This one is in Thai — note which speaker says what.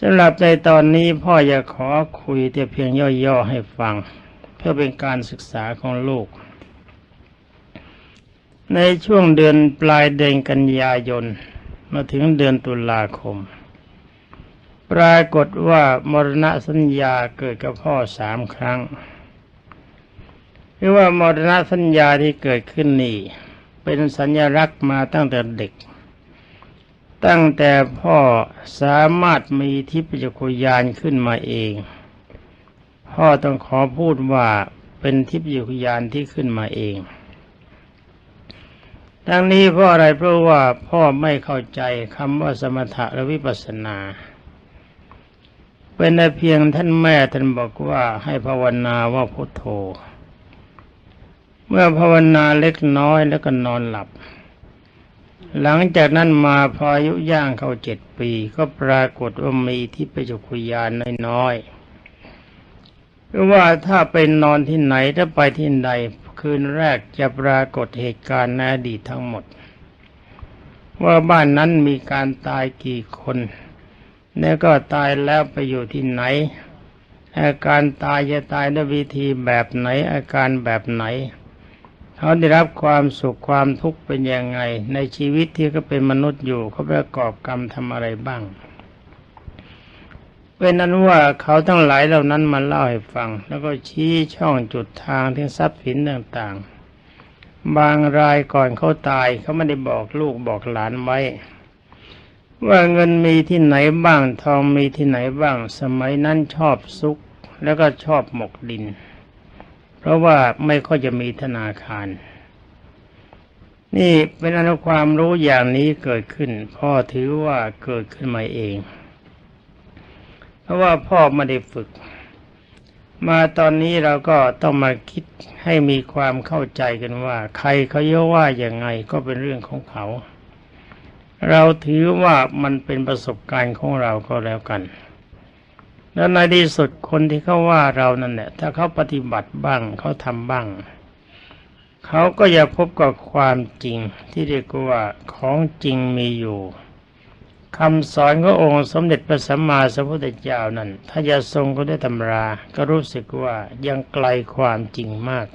Speaker 1: สำหรับในตอนนี้พ่อจะขอคุยแต่เพียงย่อๆให้ฟัง เพื่อเป็นการศึกษาของลูก ในช่วงเดือนปลายเดือนกันยายน มาถึงเดือนตุลาคม ปรากฏว่ามรณะสัญญาเกิดกับพ่อสามครั้งหรือว่ามรณะสัญญาที่เกิดขึ้นนี่ เป็นสัญลักษณ์มาตั้งแต่เด็ก ตั้งแต่พ่อสามารถมีทิพยจักรยานขึ้นมาเอง พ่อต้องขอพูดว่าเป็นทิพยจักรยานที่ขึ้นมาเองทั้งนี้เพราะอะไรเพราะว่าพ่อไม่เข้าใจคำว่าสมถะและวิปัสสนา เป็นแต่เพียงท่านแม่ท่านบอกว่าให้ภาวนาว่าพุทโธ เมื่อภาวนาเล็กน้อยแล้วก็นอนหลับ หลังจากนั้นมาพออายุย่างเข้าเจ็ดปี ก็ปรากฏว่ามีที่ประจุคุยานน้อยๆเพราะว่าถ้าเป็นนอนที่ไหนถ้าไปที่ใดคืนแรกจะปรากฏเหตุการณ์ในอดีตทั้งหมด ว่าบ้านนั้นมีการตายกี่คน แล้วก็ตายแล้วไปอยู่ที่ไหน อาการตายจะตายด้วยวิธีแบบไหนอาการแบบไหน เขาได้รับความสุขความทุกข์เป็นยังไง ในชีวิตที่เขาเป็นมนุษย์อยู่เขาประกอบกรรมทำอะไรบ้าง เป็นนั้นว่าเขาทั้งหลายเหล่านั้นมาเล่าให้ฟัง แล้วก็ชี้ช่องจุดทางที่ทรัพย์สินต่างๆ บางรายก่อนเขาตายเขาไม่ได้บอกลูกบอกหลานไว้ ว่าเงินมีที่ไหนบ้างทองมีที่ไหนบ้าง สมัยนั้นชอบซุก แล้วก็ชอบหมกดิน ราะว่าไม่ค่อยจะมีธนาคาร นี่เป็นอนุความรู้อย่างนี้เกิดขึ้น พ่อถือว่าเกิดขึ้นมาเอง เพราะว่าพ่อไม่ได้ฝึก มาตอนนี้เราก็ต้องมาคิดให้มีความเข้าใจกันว่า ใครเขาเยอะว่าอย่างไงก็เป็นเรื่องของเขา เราถือว่ามันเป็นประสบการณ์ของเราก็แล้วกัน แล้วในที่สุดคนที่เขาว่าเรานั่นแหละถ้าเขาปฏิบัติบ้างเขาทำบ้างเขาก็จะพบกับความจริงที่เรียกว่าของจริงมีอยู่คำสอนขององค์สมเด็จพระสัมมาสัมพุทธเจ้านั้น ถ้าจะทรงก็ได้ตำรา ก็รู้สึกว่ายังไกลความจริงมาก